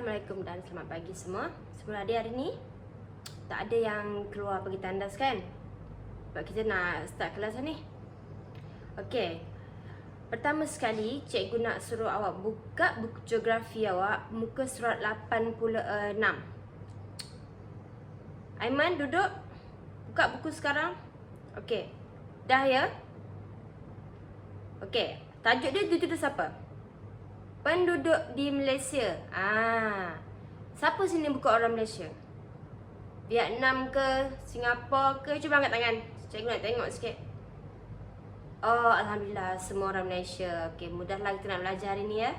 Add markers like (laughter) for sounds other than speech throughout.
Assalamualaikum dan selamat pagi semua. Semua ada hari ni Tak ada yang keluar pergi tandas kan? Sebab kita nak start kelas ni. Okey. Pertama sekali cikgu nak suruh awak buka buku geografi awak Muka surat 86 Aiman duduk. Buka buku sekarang. Okey. Dah ya? Okey. Tajuk dia duduk siapa? Penduduk di Malaysia. Ah. Siapa sini bukan orang Malaysia? Vietnam ke, Singapura ke? Cuba angkat tangan. Cikgu nak tengok sikit. Oh, alhamdulillah semua orang Malaysia. Okey, mudahlah kita nak belajar hari ni ya.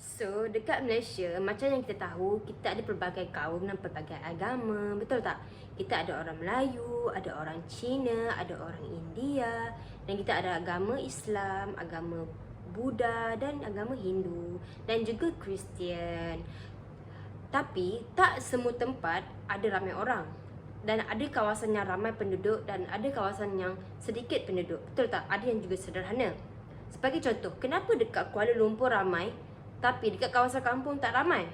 So, dekat Malaysia, macam yang kita tahu, kita ada pelbagai kaum dan pelbagai agama. Betul tak? Kita ada orang Melayu, ada orang Cina, ada orang India. Dan kita ada agama Islam, agama Buddha dan agama Hindu dan juga Kristian. Tapi tak semua tempat ada ramai orang. Dan ada kawasan yang ramai penduduk dan ada kawasan yang sedikit penduduk. Betul tak? Ada yang juga sederhana. Sebagai contoh, kenapa dekat Kuala Lumpur ramai tapi dekat kawasan kampung tak ramai?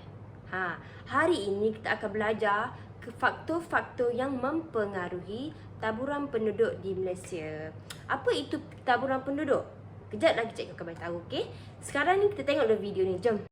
Ha, hari ini kita akan belajar faktor-faktor yang mempengaruhi taburan penduduk di Malaysia. Apa itu taburan penduduk? Kejap lagi cikgu akan beritahu, okey? Sekarang ni kita tengok dulu video ni. Jom.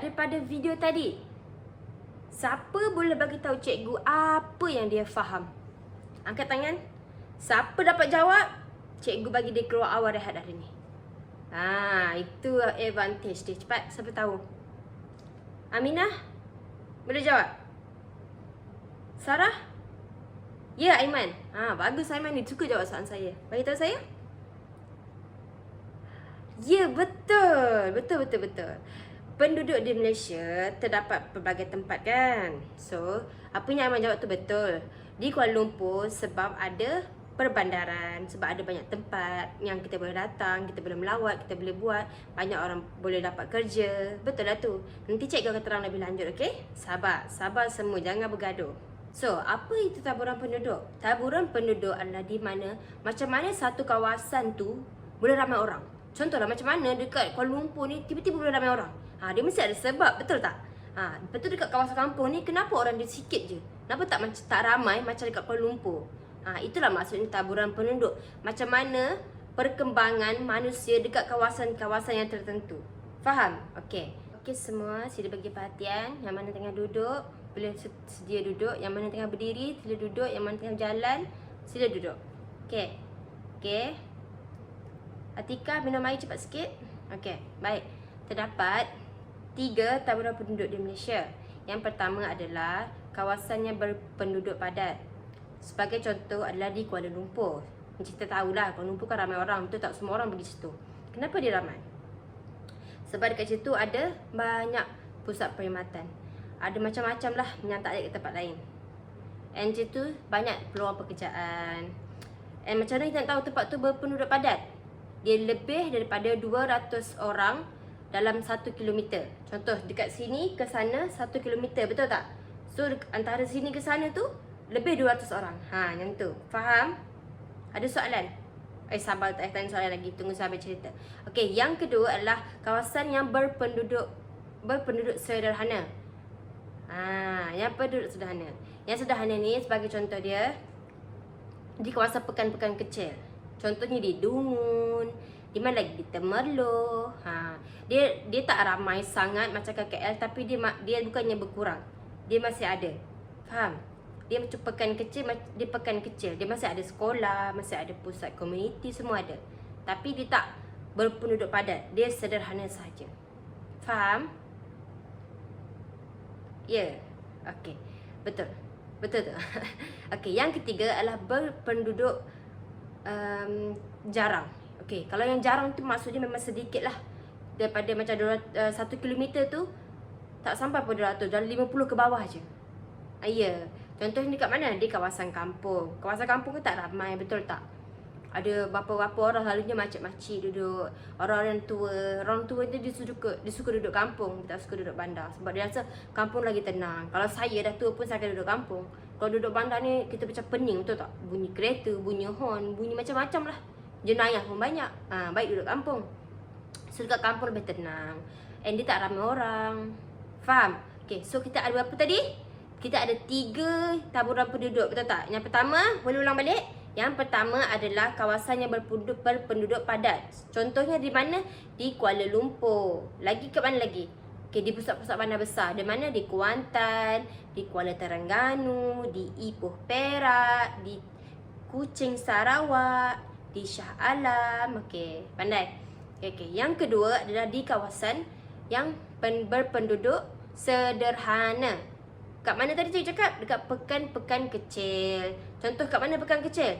Daripada video tadi. Siapa boleh bagi tahu cikgu apa yang dia faham? Angkat tangan. Siapa dapat jawab? Cikgu bagi dia keluar awal rehat hari ni. Ha, itu advantage dia. Cepat, siapa tahu? Aminah? Boleh jawab? Sarah? Ya, Aiman. Ha, bagus Aiman ni suka jawab soalan saya. Bagi tahu saya. Ya, betul. Betul, betul, betul. Penduduk di Malaysia terdapat pelbagai tempat kan? So, apa yang Aiman jawab tu betul. Di Kuala Lumpur sebab ada perbandaran, sebab ada banyak tempat yang kita boleh datang, kita boleh melawat, kita boleh buat, banyak orang boleh dapat kerja. Betul lah tu. Nanti cikgu akan terang lebih lanjut, okey? Sabar, sabar semua, jangan bergaduh. So, apa itu taburan penduduk? Taburan penduduk adalah di mana macam mana satu kawasan tu boleh ramai orang. Contohlah macam mana dekat Kuala Lumpur ni tiba-tiba boleh ramai orang. Ha, dia mesti ada sebab, betul tak? Ha, lepas tu dekat kawasan kampung ni kenapa orang dia sikit je? Kenapa tak macam tak ramai macam dekat Kuala Lumpur? Ha, itulah maksudnya taburan penduduk. Macam mana perkembangan manusia dekat kawasan-kawasan yang tertentu. Faham? Okey. Okey semua, sila bagi perhatian. Yang mana tengah duduk, boleh se- sedia duduk. Yang mana tengah berdiri, sila duduk. Yang mana tengah jalan, sila duduk. Okey. Okey. Atika minum air cepat sikit. Okey, baik. Terdapat tiga taburan penduduk di Malaysia. Yang pertama adalah kawasan yang berpenduduk padat. Sebagai contoh adalah di Kuala Lumpur. Macam kita tahulah Kuala Lumpur kan ramai orang, betul tak semua orang pergi situ. Kenapa dia ramai? Sebab dekat situ ada banyak pusat perkhidmatan. Ada macam-macam lah yang tak ada ke tempat lain. And situ banyak peluang pekerjaan. And macam mana kita nak tahu tempat tu berpenduduk padat? Dia lebih daripada 200 orang dalam 1 kilometer. Contoh dekat sini ke sana 1 kilometer, betul tak? So antara sini ke sana tu lebih 200 orang. Ha, yang tu. Faham? Ada soalan? Eh sabar tak tanya soalan lagi. Tunggu habis cerita. Okey, yang kedua adalah kawasan yang berpenduduk berpenduduk sederhana. Ha, yang penduduk sederhana. Yang sederhana ni sebagai contoh dia di kawasan pekan-pekan kecil. Contohnya di Dungun, di mana lagi di Temerloh. Ha, dia dia tak ramai sangat macam KL tapi dia dia bukannya berkurang. Dia masih ada. Faham? Dia macam pekan kecil, dia pekan kecil. Dia masih ada sekolah, masih ada pusat komuniti, semua ada. Tapi dia tak berpenduduk padat. Dia sederhana sahaja. Faham? Ya. Yeah. Okey. Betul. Betul tu. (laughs) Okey, yang ketiga adalah berpenduduk um, jarang. Okey, kalau yang jarang tu maksudnya memang sedikit lah. Daripada macam 200, uh, 1 km tu tak sampai pun 200, dalam 50 ke bawah je. Ah, ya. Contohnya dekat mana? Di kawasan kampung. Kawasan kampung tu tak ramai, betul tak? Ada bapa-bapa orang selalunya macam-macam duduk. Orang-orang tua. Orang tua tu dia suka, dia suka duduk kampung. Dia tak suka duduk bandar. Sebab dia rasa kampung lagi tenang. Kalau saya dah tua pun saya akan duduk kampung. Kalau duduk bandar ni kita macam pening betul tak? Bunyi kereta, bunyi horn, bunyi macam-macam lah. Jenayah pun banyak. Ha, baik duduk kampung. So dekat kampung lebih tenang. And dia tak ramai orang. Faham? Okay, so kita ada apa tadi? Kita ada tiga taburan penduduk, betul tak? Yang pertama, boleh ulang balik? Yang pertama adalah kawasan yang berpenduduk, berpenduduk padat. Contohnya di mana? Di Kuala Lumpur. Lagi ke mana lagi? Okay, di pusat-pusat bandar besar. Di mana? Di Kuantan, di Kuala Terengganu, di Ipoh Perak, di Kuching Sarawak, di Shah Alam. Okey, pandai. Okey, okay. Yang kedua adalah di kawasan yang pen, berpenduduk sederhana. Kat mana tadi cikgu cakap? Dekat pekan-pekan kecil. Contoh kat mana pekan kecil?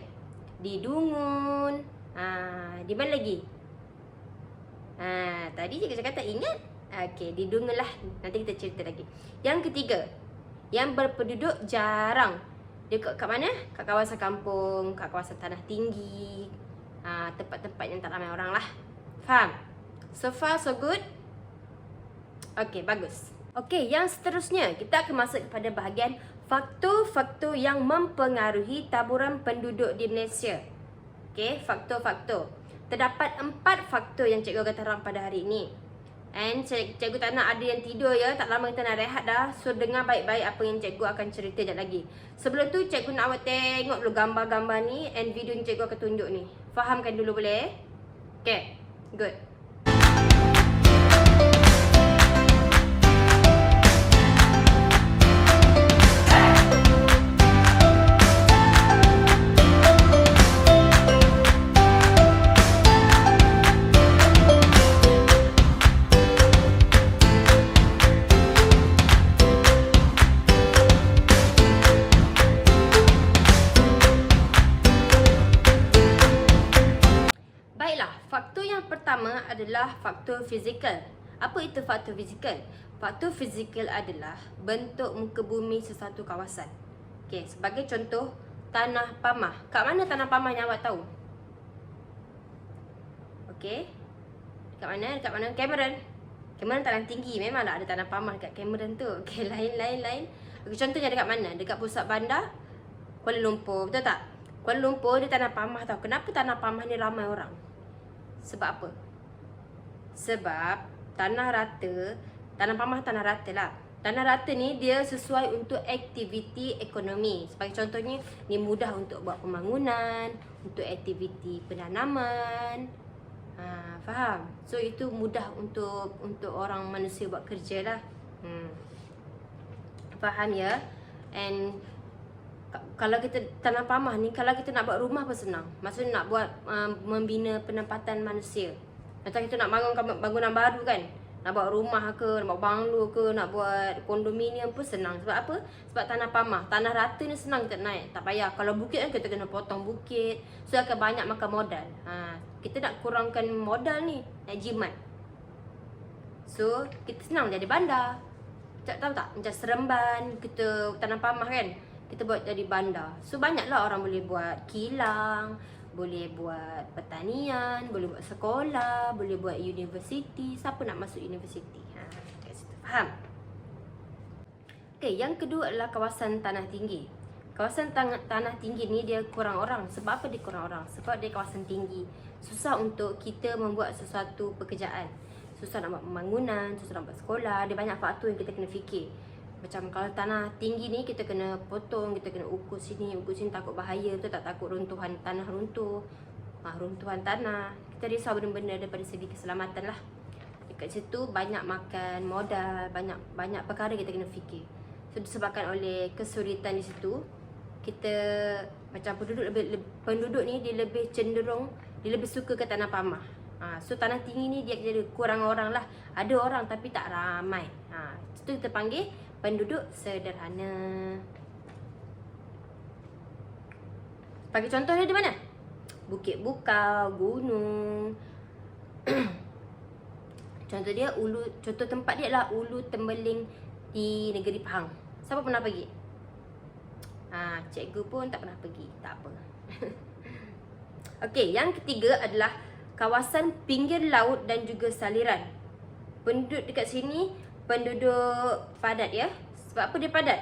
Di Dungun. Ha, di mana lagi? Ha, tadi cikgu cakap tak ingat? Okey, di Dungun lah. Nanti kita cerita lagi. Yang ketiga, yang berpenduduk jarang. Dia kat, kat mana? Kat kawasan kampung, kat kawasan tanah tinggi. Ha, tempat-tempat yang tak ramai orang lah. Faham? So far, so good? Okey, bagus. Okey, yang seterusnya kita akan masuk kepada bahagian faktor-faktor yang mempengaruhi taburan penduduk di Malaysia. Okey, faktor-faktor. Terdapat empat faktor yang cikgu akan terang pada hari ini. And cikgu, tak nak ada yang tidur ya, tak lama kita nak rehat dah. So dengar baik-baik apa yang cikgu akan cerita sekejap lagi. Sebelum tu cikgu nak awak tengok dulu gambar-gambar ni and video ni cikgu akan tunjuk ni. Fahamkan dulu boleh? Okay, good. Pertama adalah faktor fizikal. Apa itu faktor fizikal? Faktor fizikal adalah bentuk muka bumi sesuatu kawasan. Okey, sebagai contoh, tanah pamah. Kat mana tanah pamah yang awak tahu? Okey. Kat mana? Dekat mana? Cameron. Cameron tanah tinggi. Memanglah ada tanah pamah dekat Cameron tu. Okey, (laughs) lain lain. Okey, contohnya dekat mana? Dekat pusat bandar Kuala Lumpur. Betul tak? Kuala Lumpur dia tanah pamah tau. Kenapa tanah pamah ni ramai orang? Sebab apa? Sebab tanah rata, tanah pamah tanah rata lah. Tanah rata ni dia sesuai untuk aktiviti ekonomi. Sebagai contohnya, ni mudah untuk buat pembangunan, untuk aktiviti penanaman. Ha, faham? So itu mudah untuk untuk orang manusia buat kerja lah. Hmm. Faham ya? And ka- kalau kita tanah pamah ni kalau kita nak buat rumah pun senang. Maksudnya nak buat uh, membina penempatan manusia. Macam kita nak bangun bangunan baru kan. Nak buat rumah ke, nak buat banglo ke, nak buat kondominium pun senang. Sebab apa? Sebab tanah pamah. Tanah rata ni senang kita naik. Tak payah. Kalau bukit kan kita kena potong bukit. So akan banyak makan modal. Ha, kita nak kurangkan modal ni. Nak jimat. So kita senang jadi bandar. Tak tahu tak? Macam Seremban, kita tanah pamah kan kita buat jadi bandar. So banyaklah orang boleh buat kilang, boleh buat pertanian, boleh buat sekolah, boleh buat universiti. Siapa nak masuk universiti? Ha, kat situ. Faham? Okey, yang kedua adalah kawasan tanah tinggi. Kawasan tanah, tinggi ni dia kurang orang. Sebab apa dia kurang orang? Sebab dia kawasan tinggi. Susah untuk kita membuat sesuatu pekerjaan. Susah nak buat pembangunan, susah nak buat sekolah. Dia banyak faktor yang kita kena fikir. Macam kalau tanah tinggi ni kita kena potong, kita kena ukur sini, ukur sini takut bahaya, betul tak takut runtuhan tanah runtuh. Ha, runtuhan tanah. Kita risau benda-benda daripada segi keselamatan lah. Dekat situ banyak makan modal, banyak banyak perkara kita kena fikir. So disebabkan oleh kesulitan di situ, kita macam penduduk lebih, lebih penduduk ni dia lebih cenderung dia lebih suka ke tanah pamah. Ha, so tanah tinggi ni dia jadi kurang orang lah. Ada orang tapi tak ramai. Ha, itu kita panggil penduduk sederhana. Bagi contoh dia di mana? Bukit Bukau, gunung. (clears throat) contoh dia ulu contoh tempat dia adalah Ulu Tembeling di negeri Pahang. Siapa pernah pergi? Ha, cikgu pun tak pernah pergi. Tak apa. (laughs) Okey, yang ketiga adalah kawasan pinggir laut dan juga saliran. Penduduk dekat sini penduduk padat ya. Sebab apa dia padat?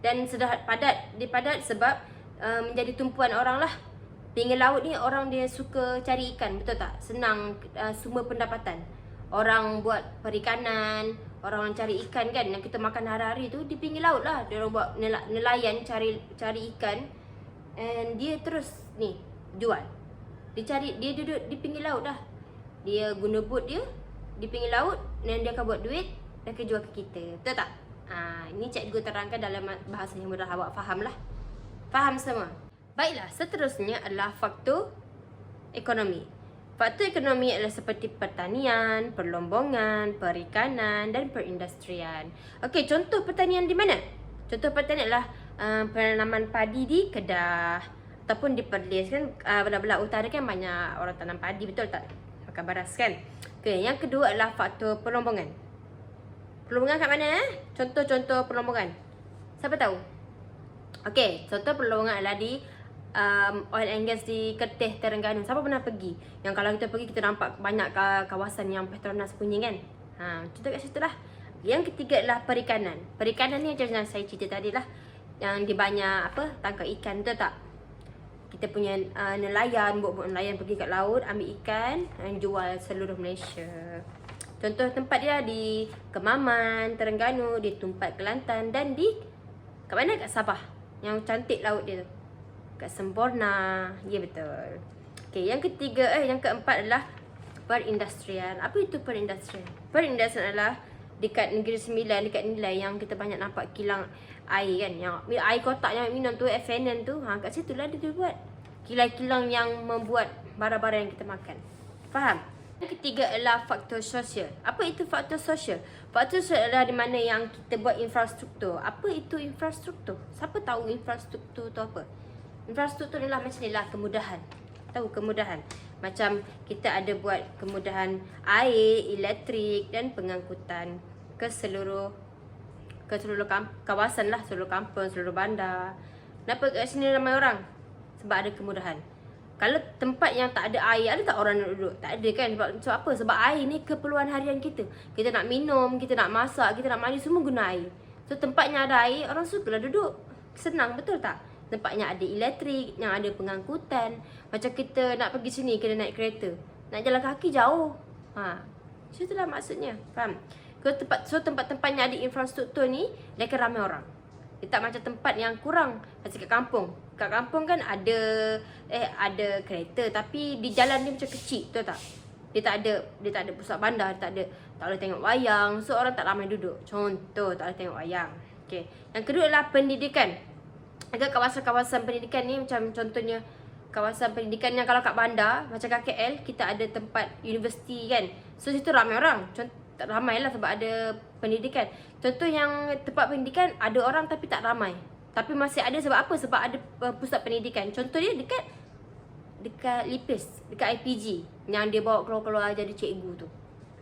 Dan sudah padat, dia padat sebab uh, menjadi tumpuan orang lah. Pinggir laut ni orang dia suka cari ikan, betul tak? Senang uh, sumber pendapatan. Orang buat perikanan, orang cari ikan kan yang kita makan hari-hari tu di pinggir laut lah. Dia orang buat nela- nelayan cari cari ikan and dia terus ni jual. Dia cari dia duduk di pinggir laut dah. Dia guna boat dia di pinggir laut dan dia akan buat duit dan jual ke kita. Betul tak? Ha, ini cikgu terangkan dalam bahasa yang mudah awak faham lah. Faham semua? Baiklah, seterusnya adalah faktor ekonomi. Faktor ekonomi adalah seperti pertanian, perlombongan, perikanan dan perindustrian. Okey, contoh pertanian di mana? Contoh pertanian adalah uh, penanaman padi di Kedah ataupun di Perlis kan uh, belah-belah utara kan banyak orang tanam padi betul tak? Makan baras kan? Okey, yang kedua adalah faktor perlombongan. Perlombongan kat mana eh? Contoh-contoh perlombongan. Siapa tahu? Okey, contoh perlombongan adalah di um, oil and gas di Kerteh Terengganu. Siapa pernah pergi? Yang kalau kita pergi kita nampak banyak kawasan yang Petronas punya kan? Ha, contoh kat situ lah. Yang ketiga adalah perikanan. Perikanan ni macam yang saya cerita tadi lah. Yang di banyak apa? Tangkap ikan betul tak? Kita punya uh, nelayan, buat-buat nelayan pergi kat laut, ambil ikan dan jual seluruh Malaysia. Contoh tempat dia di Kemaman, Terengganu, di Tumpat Kelantan dan di kat mana? Kat Sabah. Yang cantik laut dia tu. Kat Semborna. Ya betul. Okey, yang ketiga eh yang keempat adalah perindustrian. Apa itu perindustrian? Perindustrian adalah dekat Negeri Sembilan, dekat Nilai yang kita banyak nampak kilang air kan. Yang air kotak yang minum tu, FNN tu. Ha, kat situ lah dia, dia buat. Kilang-kilang yang membuat barang-barang yang kita makan. Faham? Yang ketiga adalah faktor sosial. Apa itu faktor sosial? Faktor sosial adalah di mana yang kita buat infrastruktur. Apa itu infrastruktur? Siapa tahu infrastruktur tu apa? Infrastruktur adalah macam ni lah kemudahan. Tahu kemudahan. Macam kita ada buat kemudahan air, elektrik dan pengangkutan ke seluruh ke seluruh kawasan lah, seluruh kampung, seluruh bandar. Kenapa kat sini ramai orang? Sebab ada kemudahan. Kalau tempat yang tak ada air, ada tak orang nak duduk? Tak ada kan? Sebab, sebab apa? Sebab air ni keperluan harian kita. Kita nak minum, kita nak masak, kita nak mandi, semua guna air. So tempatnya ada air, orang sukalah duduk. Senang, betul tak? Tempatnya ada elektrik, yang ada pengangkutan. Macam kita nak pergi sini, kena naik kereta. Nak jalan kaki jauh. Ha. So itulah maksudnya. Faham? Kalau tempat, so tempat-tempat yang ada infrastruktur ni, dia akan ramai orang. Dia tak macam tempat yang kurang. Macam kat kampung. Kat kampung kan ada eh ada kereta tapi di jalan dia macam kecil, betul tak? Dia tak ada dia tak ada pusat bandar, dia tak ada tak boleh tengok wayang. So orang tak ramai duduk. Contoh tak boleh tengok wayang. Okey. Yang kedua adalah pendidikan. Agak kawasan-kawasan pendidikan ni macam contohnya kawasan pendidikan yang kalau kat bandar macam kat KL kita ada tempat universiti kan. So situ ramai orang. Contoh ramai lah sebab ada pendidikan. Contoh yang tempat pendidikan ada orang tapi tak ramai. Tapi masih ada sebab apa? Sebab ada uh, pusat pendidikan. Contoh dia dekat dekat Lipis, dekat IPG yang dia bawa keluar-keluar jadi cikgu tu.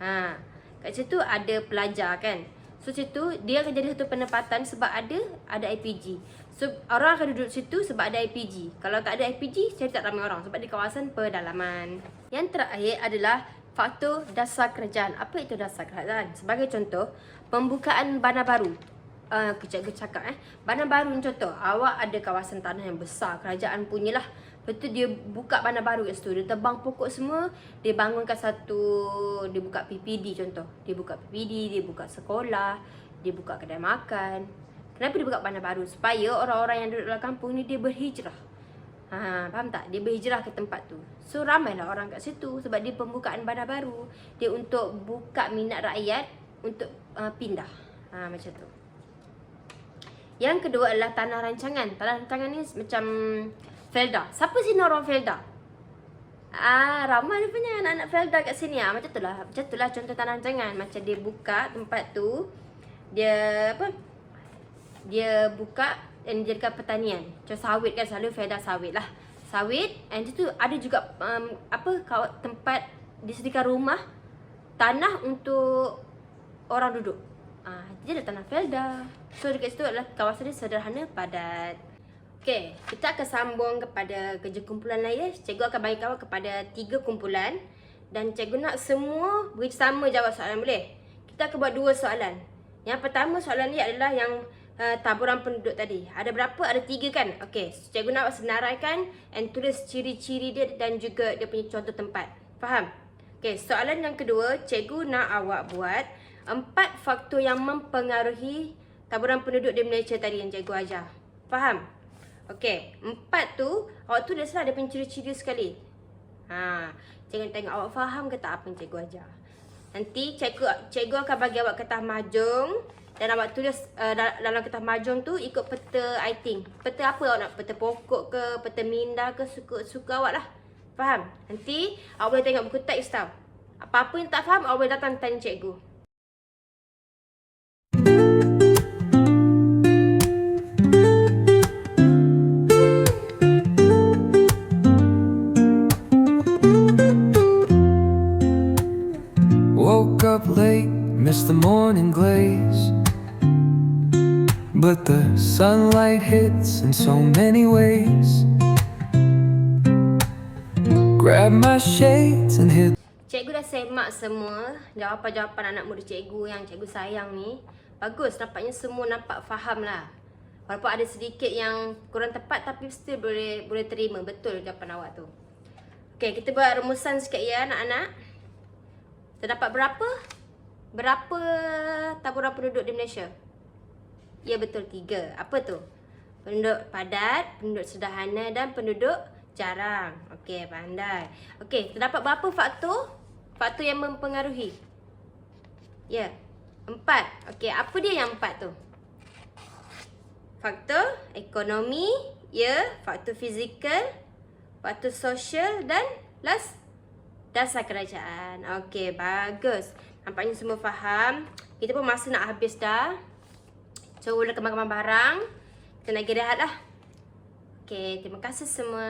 Ha. Kat situ ada pelajar kan. So situ dia akan jadi satu penempatan sebab ada ada IPG. So orang akan duduk situ sebab ada IPG. Kalau tak ada IPG, saya tak ramai orang sebab di kawasan pedalaman. Yang terakhir adalah faktor dasar kerajaan. Apa itu dasar kerajaan? Sebagai contoh, pembukaan bandar baru. Uh, kejap ke cakap eh. Bandar baru ni contoh, awak ada kawasan tanah yang besar, kerajaan punyalah. Lepas tu dia buka bandar baru kat situ. Dia tebang pokok semua, dia bangunkan satu, dia buka PPD contoh. Dia buka PPD, dia buka sekolah, dia buka kedai makan. Kenapa dia buka bandar baru? Supaya orang-orang yang duduk dalam kampung ni dia berhijrah. Ha, faham tak? Dia berhijrah ke tempat tu. So ramailah orang kat situ sebab dia pembukaan bandar baru. Dia untuk buka minat rakyat untuk uh, pindah. Ha, macam tu. Yang kedua adalah tanah rancangan. Tanah rancangan ni macam Felda. Siapa sini orang Felda? Ah, ramai punya anak-anak Felda kat sini ah. Macam tu lah. Macam tu lah contoh tanam jangan. Macam dia buka tempat tu. Dia apa? Dia buka dan dia dekat pertanian. Macam sawit kan selalu Felda sawit lah. Sawit and tu ada juga um, apa tempat disediakan rumah tanah untuk orang duduk. Ah, dia ada tanah Felda. So dekat situ adalah kawasan dia sederhana padat. Okey, kita akan sambung kepada kerja kumpulan lain ya. Cikgu akan bagi kawan kepada tiga kumpulan dan cikgu nak semua beri sama jawab soalan boleh? Kita akan buat dua soalan. Yang pertama soalan ni adalah yang uh, taburan penduduk tadi. Ada berapa? Ada tiga kan? Okey, cikgu nak senaraikan and tulis ciri-ciri dia dan juga dia punya contoh tempat. Faham? Okey, soalan yang kedua, cikgu nak awak buat empat faktor yang mempengaruhi taburan penduduk di Malaysia tadi yang cikgu ajar. Faham? Okey, empat tu awak tu dah salah dia punya ciri-ciri sekali. Ha, jangan tengok awak faham ke tak apa yang cikgu ajar. Nanti cikgu cikgu akan bagi awak kertas mahjong dan awak tulis uh, dalam kertas mahjong tu ikut peta I think. Peta apa awak nak? Peta pokok ke, peta minda ke, suka suka awak lah. Faham? Nanti awak boleh tengok buku teks tau. Apa-apa yang tak faham awak boleh datang tanya cikgu. But the sunlight hits in so many ways. Grab my shades and hit Cikgu dah semak semua jawapan-jawapan anak murid cikgu yang cikgu sayang ni. Bagus, nampaknya semua nampak faham lah. Walaupun ada sedikit yang kurang tepat tapi still boleh boleh terima betul jawapan awak tu. Okay, kita buat rumusan sikit ya anak-anak. Terdapat berapa? Berapa taburan penduduk di Malaysia? Ya betul, tiga. Apa tu? Penduduk padat, penduduk sederhana dan penduduk jarang. Okey, pandai. Okey, terdapat berapa faktor? Faktor yang mempengaruhi. Ya, empat. Okey, apa dia yang empat tu? Faktor ekonomi, ya, faktor fizikal, faktor sosial dan last dasar kerajaan. Okey, bagus. Nampaknya semua faham. Kita pun masa nak habis dah. So, boleh kembang-kembang barang. Kita nak rehat lah. Okey, terima kasih semua.